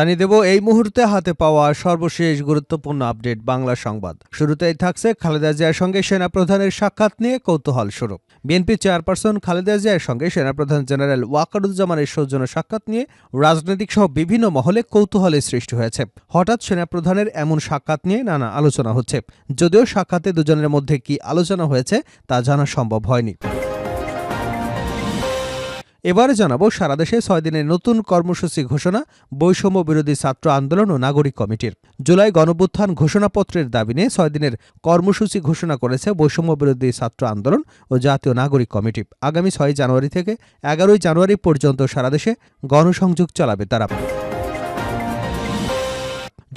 জানিয়ে দেব, এই মুহূর্তে হাতে পাওয়া সর্বশেষ গুরুত্বপূর্ণ আপডেট বাংলা সংবাদ। শুরুতেই থাকছে খালেদা জিয়ার সঙ্গে সেনাপ্রধানের সাক্ষাৎ নিয়ে কৌতূহল শুরু। বিএনপি চেয়ারপারসন খালেদা জিয়ার সঙ্গে সেনাপ্রধান জেনারেল ওয়াকারুজ্জামানের সৌজন্য সাক্ষাৎ নিয়ে রাজনৈতিক সহ বিভিন্ন মহলে কৌতূহলের সৃষ্টি হয়েছে। হঠাৎ সেনাপ্রধানের এমন সাক্ষাৎ নিয়ে নানা আলোচনা হচ্ছে। যদিও সাক্ষাতে দুজনের মধ্যে কি আলোচনা হয়েছে, তা জানা সম্ভব হয়নি। এবারে জানাব, সারা দেশে ছয় দিনের নতুন কর্মসূচি ঘোষণা, বৈষম্য বিরোধী ছাত্র আন্দোলন ও নাগরিক কমিটির। জুলাই গণবুত্থান ঘোষণাপত্রের দাবি নিয়ে ছয় দিনের কর্মসূচি ঘোষণা করেছে বৈষম্য বিরোধী ছাত্র আন্দোলন ও জাতীয় নাগরিক কমিটি। আগামী ছয় জানুয়ারি থেকে এগারোই জানুয়ারি পর্যন্ত সারা দেশে গণসংযোগ চালাবে তারা।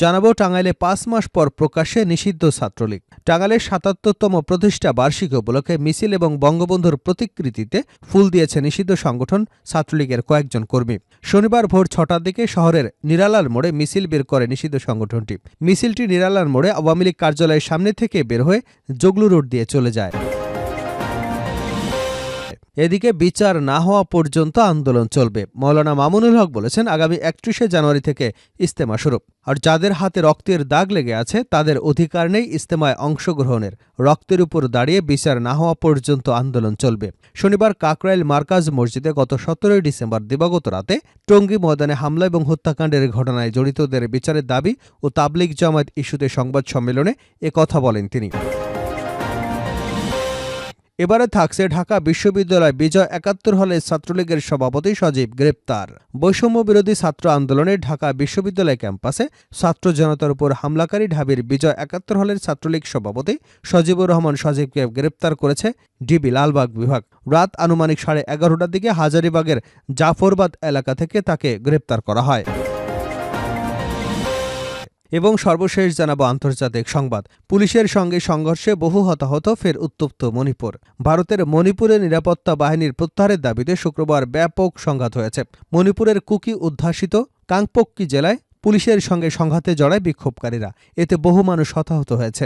জানাব টাঙ্গাইলে পাঁচ মাস পর প্রকাশ্যে নিষিদ্ধ ছাত্রলীগ। টাঙ্গাইলের সাতাত্তরতম প্রতিষ্ঠা বার্ষিকী উপলক্ষে মিছিল এবং বঙ্গবন্ধুর প্রতিকৃতিতে ফুল দিয়েছে নিষিদ্ধ সংগঠন ছাত্রলীগের কয়েকজন কর্মী। শনিবার ভোর ছটার দিকে শহরের নিরালার মোড়ে মিছিল বের করে নিষিদ্ধ সংগঠনটি। মিছিলটি নিরালার মোড়ে আওয়ামী লীগ কার্যালয়ের সামনে থেকে বের হয়ে জগলু রোড দিয়ে চলে যায়। এদিকে বিচার না হওয়া পর্যন্ত আন্দোলন চলবে। মৌলানা মামুনুল হক বলেছেন, আগামী একত্রিশে জানুয়ারি থেকে ইস্তেমা শুরু। আর যাদের হাতে রক্তের দাগ লেগে আছে, তাদের অধিকার নেই ইস্তেমায় অংশগ্রহণের। রক্তের উপর দাঁড়িয়ে বিচার না হওয়া পর্যন্ত আন্দোলন চলবে। শনিবার কাকরাইল মার্কাজ মসজিদে গত সতেরোই ডিসেম্বর দিবাগত রাতে টঙ্গী ময়দানে হামলা এবং হত্যাকাণ্ডের ঘটনায় জড়িতদের বিচারের দাবি ও তাবলিগ জামায়াত ইস্যুতে সংবাদ সম্মেলনে কথা বলেন তিনি। এবারে থাকছে ঢাকা বিশ্ববিদ্যালয় বিজয় একাত্তর হলে ছাত্রলীগের সভাপতি সজীব গ্রেপ্তার। বৈষম্য বিরোধী ছাত্র আন্দোলনে ঢাকা বিশ্ববিদ্যালয় ক্যাম্পাসে ছাত্র জনতার উপর হামলাকারী ঢাবির বিজয় একাত্তর হলের ছাত্রলীগ সভাপতি সজীবুর রহমান সজীবকে গ্রেপ্তার করেছে ডিবি লালবাগ বিভাগ। রাত আনুমানিক সাড়ে এগারোটার দিকে হাজারিবাগের জাফরবাদ এলাকা থেকে তাকে গ্রেপ্তার করা হয়। এবং সর্বশেষ জানাব আন্তর্জাতিক সংবাদ। পুলিশের সঙ্গে সংঘর্ষে বহু হতাহত, ফের উত্তপ্ত মণিপুর। ভারতের মণিপুরে নিরাপত্তা বাহিনীর প্রত্যাহারের দাবিতে শুক্রবার ব্যাপক সংঘাত হয়েছে। মণিপুরের কুকি উদ্ভাসিত কাংপোক্কি জেলায় পুলিশের সঙ্গে সংঘাতে জড়ায় বিক্ষোভকারীরা। এতে বহু মানুষ হতাহত হয়েছে।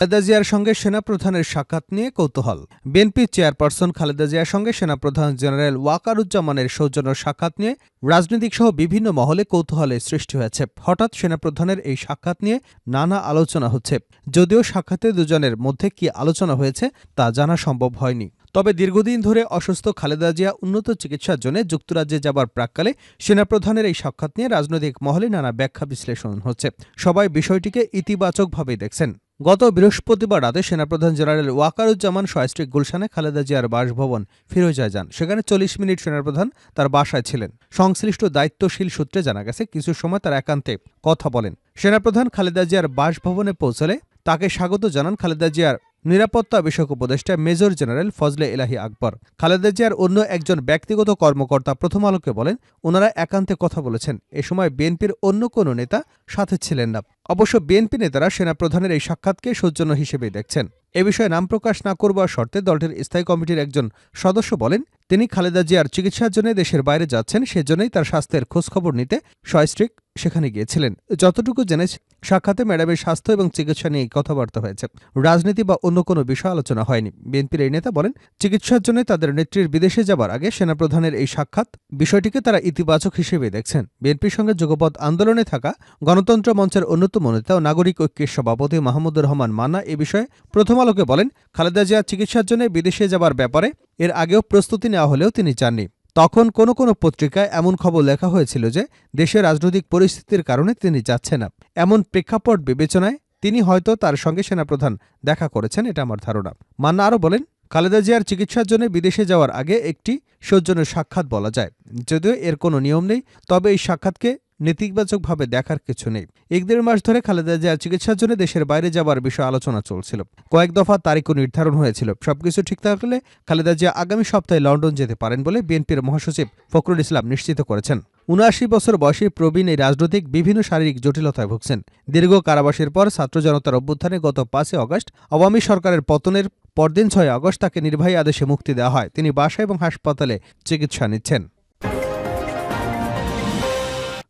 খালেদা জিয়ার সঙ্গে সেনাপ্রধানের সাক্ষাৎ নিয়ে কৌতূহল। বিএনপি চেয়ারপারসন খালেদা জিয়ার সঙ্গে সেনাপ্রধান জেনারেল ওয়াকারুজ্জামানের সৌজন্য সাক্ষাৎ নিয়ে রাজনৈতিক সহ বিভিন্ন মহলে কৌতূহলের সৃষ্টি হয়েছে। হঠাৎ সেনাপ্রধানের এই সাক্ষাৎ নিয়ে নানা আলোচনা হচ্ছে। যদিও সাক্ষাতে দুজনের মধ্যে কি আলোচনা হয়েছে তা জানা সম্ভব হয়নি। তবে দীর্ঘদিন ধরে অসুস্থ খালেদা জিয়া উন্নত চিকিৎসার জন্য যুক্তরাজ্যে যাবার প্রাককালে সেনাপ্রধানের এই সাক্ষাৎ নিয়ে রাজনৈতিক মহলে নানা ব্যাখ্যা বিশ্লেষণ হচ্ছে। সবাই বিষয়টিকে ইতিবাচকভাবেই দেখছেন। গত বৃহস্পতিবার রাতে সেনাপ্রধান জেনারেল ওয়াকারুজ্জামান সয়স্ট্রিক গুলশানে খালেদা জিয়ার বাসভবন ফিরোজায় যান সেখানে চল্লিশ মিনিট সেনাপ্রধান তার বাসায় ছিলেন। সংশ্লিষ্ট দায়িত্বশীল সূত্রে জানা গেছে, কিছু সময় তার একান্তে কথা বলেন। সেনাপ্রধান খালেদা জিয়ার বাসভবনে পৌঁছলে তাকে স্বাগত জানান খালেদা জিয়ার নিরাপত্তা বিষয়ক উপদেষ্টা মেজর জেনারেল ফজলে এলাহি আকবর। খালেদা জিয়ার অন্য একজন ব্যক্তিগত কর্মকর্তা প্রথম আলোকে বলেন, ওনারা একান্তে কথা বলেছেন। এ সময় বিএনপির অন্য কোনো নেতা সাথে ছিলেন না। অবশ্য বিএনপি নেতারা সেনাপ্রধানের এই সাক্ষাৎকে সৌজন্য হিসেবে দেখছেন। এ বিষয়ে নাম প্রকাশ না করবার শর্তে দলটির স্থায়ী কমিটির একজন সদস্য বলেন, তিনি খালেদা জিয়ার চিকিৎসার জন্য দেশের বাইরে যাচ্ছেন, সেজন্যই তার স্বাস্থ্যের খোঁজখবর নিতে সয়স্ট্রিক সেখানে গিয়েছিলেন। যতটুকু জেনেছি, সাক্ষাতে ম্যাডামের স্বাস্থ্য এবং চিকিৎসা নিয়ে কথাবার্তা হয়েছে। রাজনীতি বা অন্য কোনো বিষয় আলোচনা হয়নি। বিএনপির এই নেতা বলেন, চিকিৎসার জন্য তাদের নেত্রীর বিদেশে যাবার আগে সেনাপ্রধানের এই সাক্ষাৎ বিষয়টিকে তারা ইতিবাচক হিসেবে দেখছেন। বিএনপির সঙ্গে যুগপথ আন্দোলনে থাকা গণতন্ত্র মঞ্চের অন্যতম নেতা ও নাগরিক ঐক্যের সভাপতি মাহমুদুর রহমান মান্না এ বিষয়ে প্রথম আলোকে বলেন, খালেদা জিয়া চিকিৎসার জন্য বিদেশে যাবার ব্যাপারে এর আগেও প্রস্তুতি নেওয়া হলেও তিনি চাননি। তখন কোনো কোনো পত্রিকায় এমন খবর লেখা হয়েছিল যে দেশের রাজনৈতিক পরিস্থিতির কারণে তিনি যাচ্ছে না। এমন প্রেক্ষাপট বিবেচনায় তিনি হয়তো তার সঙ্গে সেনাপ্রধান দেখা করেছেন, এটা আমার ধারণা। মান্না আরও বলেন, খালেদা জিয়ার চিকিৎসার জন্য বিদেশে যাওয়ার আগে একটি সৌজন্য সাক্ষাৎ বলা যায়। যদিও এর কোনো নিয়ম নেই, তবে এই সাক্ষাৎকে নেতিবাচকভাবে দেখার কিছু নেই। এক দেড় মাস ধরে খালেদা জিয়ার চিকিৎসার জন্য দেশের বাইরে যাবার বিষয়ে আলোচনা চলছিল। কয়েক দফা তারিখও নির্ধারণ হয়েছিল। সবকিছু ঠিক থাকলে খালেদা জিয়া আগামী সপ্তাহে লন্ডন যেতে পারেন বলে বিএনপির মহাসচিব ফখরুল ইসলাম নিশ্চিত করেছেন। উনআশি বছর বয়সী প্রবীণ এই রাজনৈতিক বিভিন্ন শারীরিক জটিলতায় ভুগছেন। দীর্ঘ কারাবাসের পর ছাত্র জনতার অভ্যুত্থানে গত পাঁচই অগস্ট আওয়ামী সরকারের পতনের পরদিন ছয় আগস্ট তাকে নির্বাহী আদেশে মুক্তি দেওয়া হয়। তিনি বাসা এবং হাসপাতালে চিকিৎসা নিচ্ছেন।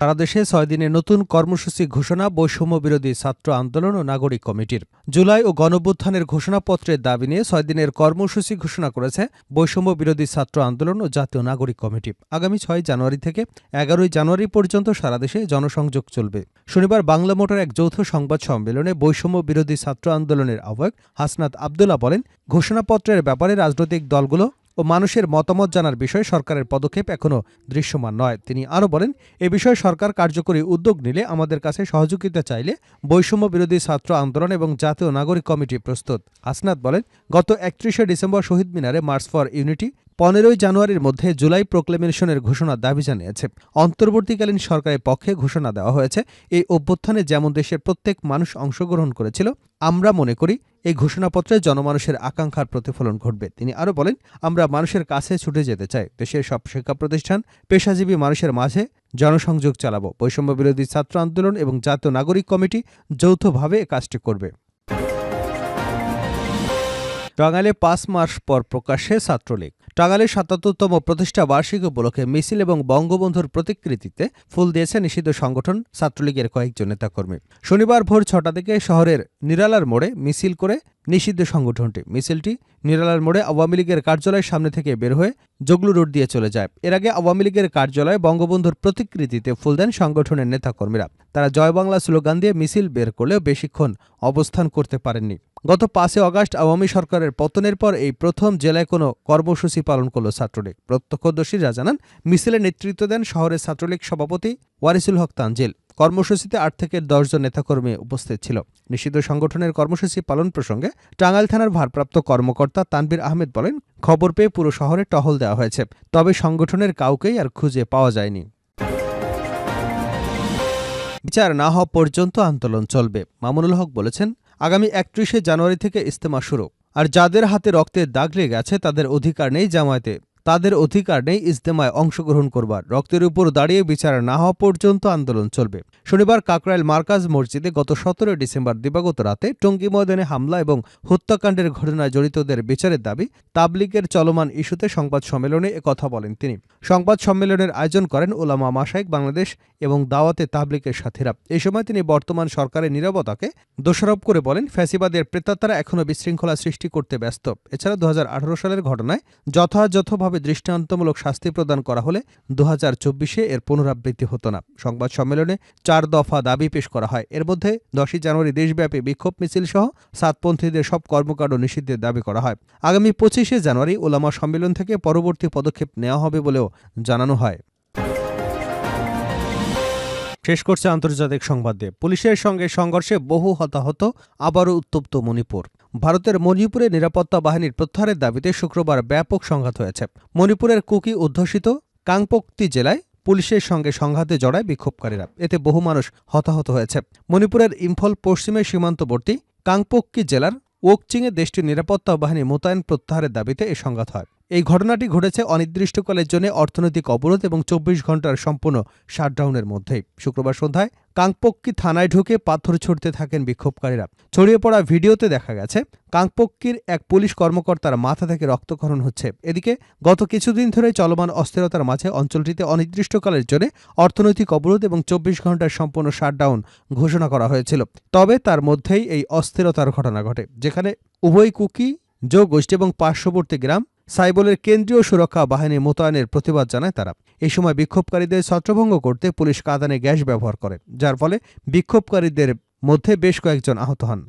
সারা দেশে ছয় দিনের নতুন কর্মসূচি ঘোষণা, বৈষম্য বিরোধী ছাত্র আন্দোলন ও নাগরিক কমিটির। জুলাই ও গণঅভ্যুত্থানের ঘোষণাপত্রের দাবি নিয়ে ছয় দিনের কর্মসূচি ঘোষণা করেছে বৈষম্য বিরোধী ছাত্র আন্দোলন ও জাতীয় নাগরিক কমিটি। আগামী ছয় জানুয়ারি থেকে এগারোই জানুয়ারি পর্যন্ত সারা দেশে জনসংযোগ চলবে। শনিবার বাংলা মোটর এক যৌথ সংবাদ সম্মেলনে বৈষম্য বিরোধী ছাত্র আন্দোলনের আহ্বায়ক হাসনাত আবদুল্লাহ বলেন, ঘোষণাপত্রের ব্যাপারে রাজনৈতিক দলগুলো ও মানুষের মতামত জানার বিষয়ে সরকারের পদক্ষেপ এখনও দৃশ্যমান নয়। তিনি আরও বলেন, এ বিষয়ে সরকার কার্যকরী উদ্যোগ নিলে আমাদের কাছে সহযোগিতা চাইলে বৈষম্য বিরোধী ছাত্র আন্দোলন এবং জাতীয় নাগরিক কমিটি প্রস্তুত। হাসনাত বলেন, গত একত্রিশে ডিসেম্বর শহীদ মিনারে মার্চ ফর ইউনিটি পনেরোই জানুয়ারির মধ্যে জুলাই প্রোক্লেমেশনের ঘোষণার দাবি জানিয়েছে। অন্তর্বর্তীকালীন সরকারের পক্ষে ঘোষণা দেওয়া হয়েছে, এই অভ্যুত্থানে যেমন দেশের প্রত্যেক মানুষ অংশগ্রহণ করেছিল, আমরা মনে করি এই ঘোষণাপত্রে জনমানুষের আকাঙ্ক্ষার প্রতিফলন ঘটবে। তিনি আরও বলেন, আমরা মানুষের কাছে ছুটে যেতে চাই, দেশের সব শিক্ষা প্রতিষ্ঠান, পেশাজীবী মানুষের মাঝে জনসংযোগ চালাবো। বৈষম্য বিরোধী ছাত্র আন্দোলন এবং জাতীয় নাগরিক কমিটি যৌথভাবে কাজটি করবে। টাঙ্গাইলে পাঁচ মাস পর প্রকাশে ছাত্রলীগ। টাঙ্গাইলের সাতাত্তরতম প্রতিষ্ঠা বার্ষিক উপলক্ষে মিছিল এবং বঙ্গবন্ধুর প্রতিকৃতিতে ফুল দিয়েছে নিষিদ্ধ সংগঠন ছাত্রলীগের কয়েকজন নেতাকর্মী। শনিবার ভোর ছটা থেকে শহরের নিরালার মোড়ে মিছিল করে নিষিদ্ধ সংগঠনটি। মিছিলটি নিরালার মোড়ে আওয়ামী লীগের কার্যালয়ের সামনে থেকে বের হয়ে জগলু রোড দিয়ে চলে যায়। এর আগে আওয়ামী লীগের কার্যালয়ে বঙ্গবন্ধুর প্রতিকৃতিতে ফুল দেন সংগঠনের নেতাকর্মীরা। তারা জয় বাংলা স্লোগান দিয়ে মিছিল বের করলেও বেশিক্ষণ অবস্থান করতে পারেননি। গত পাঁচই অগাস্ট আওয়ামী সরকারের পতনের পর এই প্রথম জেলায় কোনো কর্মসূচি পালন করল ছাত্রলীগ। প্রত্যক্ষদর্শীরা জানান, মিছিলে নেতৃত্ব দেন শহরের ছাত্রলীগ সভাপতি ওয়ারিসুল হক তানজিল। কর্মসূচিতে আট থেকে দশজন নেতাকর্মী উপস্থিত ছিল। নিষিদ্ধ সংগঠনের কর্মসূচি পালন প্রসঙ্গে টাঙ্গাইল থানার ভারপ্রাপ্ত কর্মকর্তা তানবির আহমেদ বলেন, খবর পেয়ে পুরো শহরে টহল দেওয়া হয়েছে, তবে সংগঠনের কাউকেই আর খুঁজে পাওয়া যায়নি। বিচার না হওয়া পর্যন্ত আন্দোলন চলবে, মামুনুল হক বলেছেন, আগামী একত্রিশে জানুয়ারি থেকে ইস্তেমা শুরু। আর যাদের হাতে রক্তের দাগ লেগে গেছে তাদের অধিকার নেই জামায়াতে। তাদের অধিকার নেই ইজতেমায় অংশগ্রহণ করবার। রক্তের উপর দাঁড়িয়ে বিচার না হওয়া পর্যন্ত আন্দোলন চলবে। শনিবার কাকরাইল মার্কাজ মসজিদে গত সতেরোই ডিসেম্বর দিবাগত রাতে টঙ্গী ময়দানে হামলা এবং হত্যাকাণ্ডের ঘটনায় জড়িতদের বিচারের দাবি তাবলিগের চলমান ইস্যুতে সংবাদ সম্মেলনে কথা বলেন তিনি। সংবাদ সম্মেলনের আয়োজন করেন ওলামা মাসাইক বাংলাদেশ এবং দাওয়াতে তাবলিগের সাথীরা। এই সময় তিনি বর্তমান সরকারের নিরাপত্তাকে দোষারোপ করে বলেন, ফ্যাসিবাদের প্রেতাত্মারা এখনও বিশৃঙ্খলা সৃষ্টি করতে ব্যস্ত। এছাড়া দু হাজার আঠারো সালের ঘটনায় যথাযথভাবে দৃষ্টান্তমূলক শাস্তি প্রদান করা হলে দু হাজার চব্বিশে এর পুনরাবৃত্তি হতো না। সংবাদ সম্মেলনে চার দফা দাবি পেশ করা হয়। এর মধ্যে দশই জানুয়ারি দেশব্যাপী বিক্ষোভ মিছিল সহ সাতপন্থীদের সব কর্মকাণ্ড নিষিদ্ধের দাবি করা হয়। আগামী পঁচিশে জানুয়ারি ওলামা সম্মেলন থেকে পরবর্তী পদক্ষেপ নেওয়া হবে বলেও জানানো হয়। শেষ করছে আন্তর্জাতিক সংবাদ দিয়ে পুলিশের সঙ্গে সংঘর্ষে বহু হতাহত, আবারও উত্তপ্ত মণিপুর। ভারতের মণিপুরে নিরাপত্তা বাহিনীর প্রত্যাহারের দাবিতে শুক্রবার ব্যাপক সংঘাত হয়েছে। মণিপুরের কুকি অধ্যুষিত কাংপোক্তি জেলায় পুলিশের সঙ্গে সংঘাতে জড়ায় বিক্ষোভকারীরা। এতে বহু মানুষ হতাহত হয়েছে। মণিপুরের ইম্ফল পশ্চিমের সীমান্তবর্তী কাংপোক্কি জেলার ওকচিংয়ে দেশটির নিরাপত্তা বাহিনী মোতায়েন প্রত্যাহারের দাবিতে এ সংঘাত হয়। এই ঘটনাটি ঘটেছে অনির্দিষ্টকালের জন্য অর্থনৈতিক অবরোধ এবং চব্বিশ ঘণ্টার সম্পূর্ণ শাটডাউনের মধ্যেই শুক্রবার সন্ধ্যায় কাংপক্কি থানায় ঢুকে পাথর ছুটতে থাকেন বিক্ষোভকারীরা। ছড়িয়ে পড়া ভিডিওতে দেখা গেছে, কাংপক্কির এক পুলিশ কর্মকর্তার মাথা থেকে রক্তক্ষরণ হচ্ছে। এদিকে গত কিছুদিন ধরে চলমান অস্থিরতার মাঝে অঞ্চলটিতে অনির্দিষ্টকালের জন্য অর্থনৈতিক অবরোধ এবং চব্বিশ ঘণ্টার সম্পূর্ণ শাটডাউন ঘোষণা করা হয়েছিল। তবে তার মধ্যেই এই অস্থিরতার ঘটনা ঘটে, যেখানে উভয় কুকি, জো গোষ্ঠী এবং পার্শ্ববর্তী গ্রাম সাইবলের কেন্দ্রীয় সুরক্ষা বাহিনী মোতায়েনের প্রতিবাদ জানায় তারা। এই সময় বিক্ষোভকারীদের ছত্রভঙ্গ করতে পুলিশ কাঁদানে গ্যাস ব্যবহার করে, যার ফলে বিক্ষোভকারীদের মধ্যে বেশ কয়েকজন আহত হন।